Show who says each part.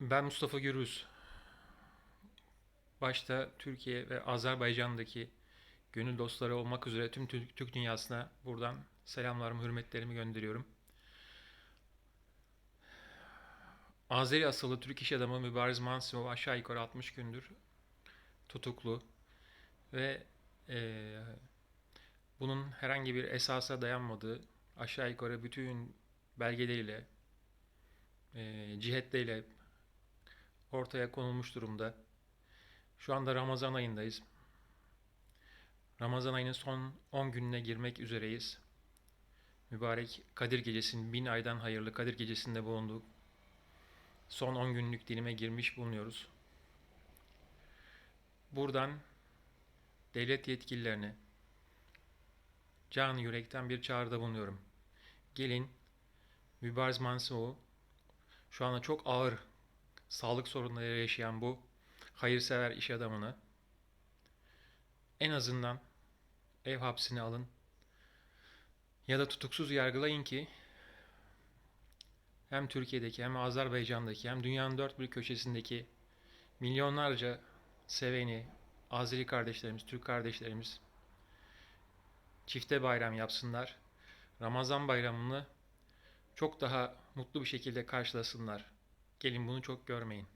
Speaker 1: Ben Mustafa Gürüz. Başta Türkiye ve Azerbaycan'daki gönül dostları olmak üzere tüm Türk, dünyasına buradan selamlarımı, hürmetlerimi gönderiyorum. Azeri asıllı Türk iş adamı Mübariz Mansimov aşağı yukarı 60 gündür tutuklu ve eee, bunun herhangi bir esasa dayanmadığı aşağı yukarı bütün belgeleriyle, eee cihetleriyle ortaya konulmuş durumda. Şu anda Ramazan ayındayız. Ramazan ayının son 10 gününe girmek üzereyiz. Mübarek Kadir Gecesi'nin bin aydan hayırlı Kadir Gecesi'nde bulunduk. Son 10 günlük dilime girmiş bulunuyoruz. Buradan devlet yetkililerine canı yürekten bir çağrıda bulunuyorum. Gelin Mübariz Mansu'yu şu anda çok ağır sağlık sorunları yaşayan bu hayırsever iş adamını en azından ev hapsine alın ya da tutuksuz yargılayın ki hem Türkiye'deki hem Azerbaycan'daki hem dünyanın dört bir köşesindeki milyonlarca seveni Azeri kardeşlerimiz, Türk kardeşlerimiz çifte bayram yapsınlar. Ramazan bayramını çok daha mutlu bir şekilde karşılasınlar. Gelin bunu çok görmeyin.